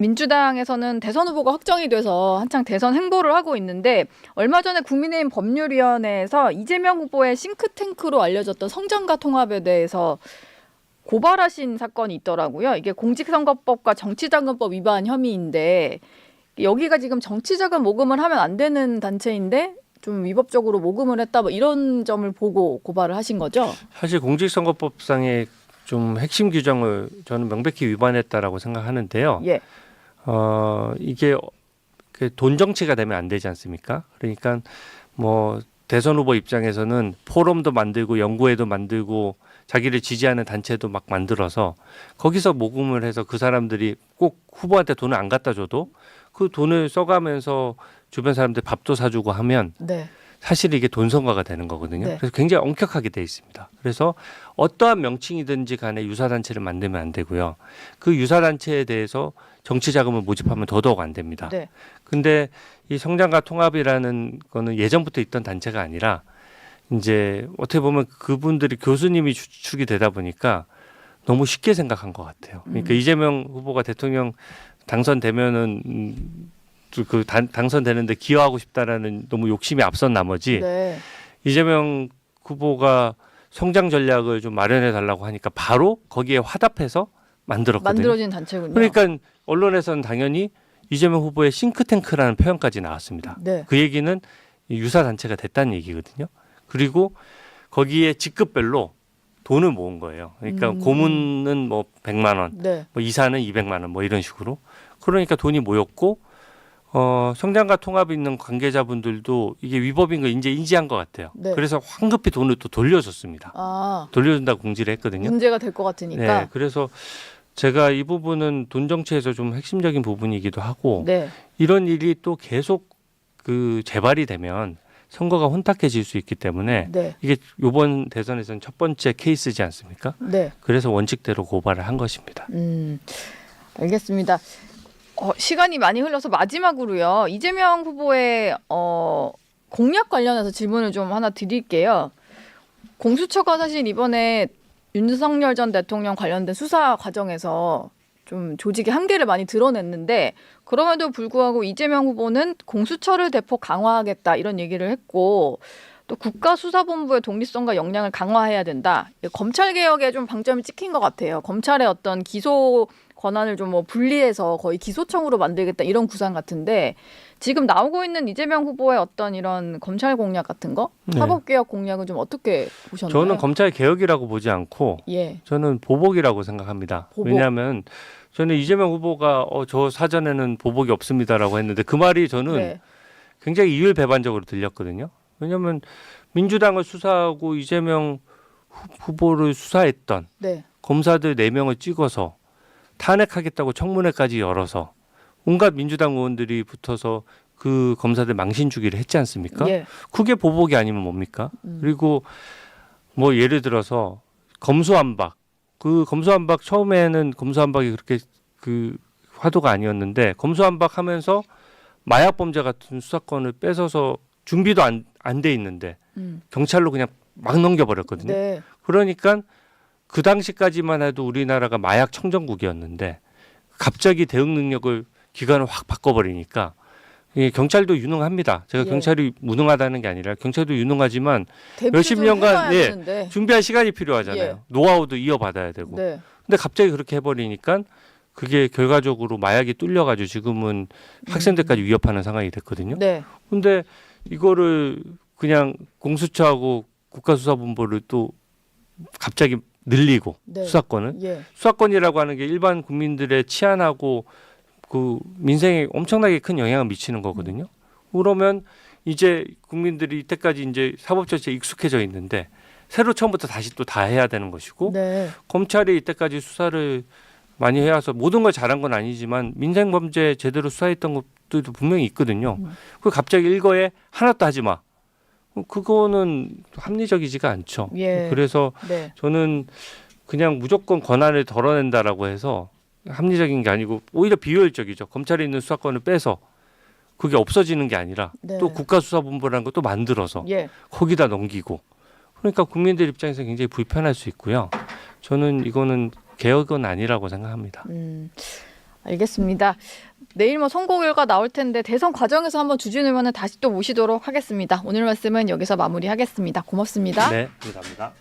민주당에서는 대선 후보가 확정이 돼서 한창 대선 행보를 하고 있는데 얼마 전에 국민의힘 법률위원회에서 이재명 후보의 싱크탱크로 알려졌던 성장가 통합에 대해서 고발하신 사건이 있더라고요. 이게 공직선거법과 정치자금법 위반 혐의인데 여기가 지금 정치자금 모금을 하면 안 되는 단체인데 좀 위법적으로 모금을 했다 뭐 이런 점을 보고 고발을 하신 거죠. 사실 공직선거법상의 좀 핵심 규정을 저는 명백히 위반했다라고 생각하는데요. 예. 어 이게 그돈 정치가 되면 안 되지 않습니까? 그러니까 뭐 대선 후보 입장에서는 포럼도 만들고 연구회도 만들고 자기를 지지하는 단체도 막 만들어서 거기서 모금을 해서 그 사람들이 꼭 후보한테 돈을 안 갖다 줘도 그 돈을 써가면서 주변 사람들 밥도 사주고 하면 네. 사실 이게 돈 선거가 되는 거거든요. 네. 그래서 굉장히 엄격하게 돼 있습니다. 그래서 어떠한 명칭이든지 간에 유사 단체를 만들면 안 되고요. 그 유사 단체에 대해서 정치 자금을 모집하면 더더욱 안 됩니다. 네. 근데 이 성장과 통합이라는 거는 예전부터 있던 단체가 아니라 이제 어떻게 보면 그분들이 교수님이 주축이 되다 보니까 너무 쉽게 생각한 것 같아요. 그러니까 음. 이재명 후보가 대통령 당선되면은 음, 그 단, 당선되는데 기여하고 싶다라는 너무 욕심이 앞선 나머지 네. 이재명 후보가 성장 전략을 좀 마련해 달라고 하니까 바로 거기에 화답해서 만들었거든요. 만들어진 단체군요. 그러니까 언론에서는 당연히 이재명 후보의 싱크탱크라는 표현까지 나왔습니다. 네. 그 얘기는 유사 단체가 됐다는 얘기거든요. 그리고 거기에 직급별로 돈을 모은 거예요. 그러니까 음. 고문은 뭐 100만 원, 네. 뭐 이사는 200만 원, 뭐 이런 식으로. 그러니까 돈이 모였고 어, 성장과 통합이 있는 관계자분들도 이게 위법인 걸 이제 인지한 것 같아요. 네. 그래서 황급히 돈을 또 돌려줬습니다. 아 돌려준다고 공지를 했거든요. 문제가 될 것 같으니까. 네, 그래서 제가 이 부분은 돈 정치에서 좀 핵심적인 부분이기도 하고 네. 이런 일이 또 계속 그 재발이 되면 선거가 혼탁해질 수 있기 때문에 네. 이게 이번 대선에서는 첫 번째 케이스지 않습니까? 네. 그래서 원칙대로 고발을 한 것입니다. 음. 알겠습니다. 어, 시간이 많이 흘러서 마지막으로요. 이재명 후보의 어, 공약 관련해서 질문을 좀 하나 드릴게요. 공수처가 사실 이번에 윤석열 전 대통령 관련된 수사 과정에서 좀 조직의 한계를 많이 드러냈는데 그럼에도 불구하고 이재명 후보는 공수처를 대폭 강화하겠다 이런 얘기를 했고 또 국가수사본부의 독립성과 역량을 강화해야 된다. 검찰 개혁에 좀 방점이 찍힌 것 같아요. 검찰의 어떤 기소 권한을 좀 뭐 분리해서 거의 기소청으로 만들겠다 이런 구상 같은데 지금 나오고 있는 이재명 후보의 어떤 이런 검찰 공약 같은 거 네. 사법 개혁 공약은 좀 어떻게 보셨나요? 저는 검찰 개혁이라고 보지 않고 예 저는 보복이라고 생각합니다. 보복. 왜냐하면 저는 이재명 후보가 어, 저 사전에는 보복이 없습니다라고 했는데 그 말이 저는 네. 굉장히 이율배반적으로 들렸거든요. 왜냐하면 민주당을 수사하고 이재명 후- 후보를 수사했던 네. 검사들 네 명을 찍어서 탄핵하겠다고 청문회까지 열어서 온갖 민주당 의원들이 붙어서 그 검사들 망신 주기를 했지 않습니까? 예. 그게 보복이 아니면 뭡니까? 음. 그리고 뭐 예를 들어서 검수안박 그 검수안박 처음에는 검수안박이 그렇게 그 화두가 아니었는데 검수안박 하면서 마약 범죄 같은 수사권을 뺏어서 준비도 안 안 돼 있는데 음. 경찰로 그냥 막 넘겨버렸거든요. 네. 그러니까 그 당시까지만 해도 우리나라가 마약 청정국이었는데 갑자기 대응 능력을 기관을 확 바꿔버리니까 이 경찰도 유능합니다. 제가 예. 경찰이 무능하다는 게 아니라 경찰도 유능하지만 몇십 좀 년간, 예. 되는데. 준비할 시간이 필요하잖아요. 예. 노하우도 이어받아야 되고. 네. 근데 갑자기 그렇게 해버리니까 그게 결과적으로 마약이 뚫려가지고 지금은 학생들까지 위협하는 상황이 됐거든요. 네. 근데 이거를 그냥 공수처하고 국가수사본부를 또 갑자기 늘리고 네. 수사권을 예. 수사권이라고 하는 게 일반 국민들의 치안하고 그 민생에 엄청나게 큰 영향을 미치는 거거든요. 그러면 이제 국민들이 이때까지 이제 사법 절차에 익숙해져 있는데 새로 처음부터 다시 또 다 해야 되는 것이고 네. 검찰이 이때까지 수사를 많이 해와서 모든 걸 잘한 건 아니지만 민생 범죄 제대로 수사했던 것 들도 분명히 있거든요. 음. 그 갑자기 일거에 하나도 하지 마. 어, 그거는 합리적이지가 않죠. 예. 그래서 네. 저는 그냥 무조건 권한을 덜어낸다라고 해서 합리적인 게 아니고 오히려 비효율적이죠. 검찰에 있는 수사권을 빼서 그게 없어지는 게 아니라 네. 또 국가수사본부라는 것도 만들어서 예. 거기다 넘기고 그러니까 국민들 입장에서 굉장히 불편할 수 있고요. 저는 이거는 개혁은 아니라고 생각합니다. 음. 알겠습니다. 내일 뭐 선거 결과 나올 텐데 대선 과정에서 한번 주진 의원은 다시 또 모시도록 하겠습니다. 오늘 말씀은 여기서 마무리하겠습니다. 고맙습니다. 네, 감사합니다.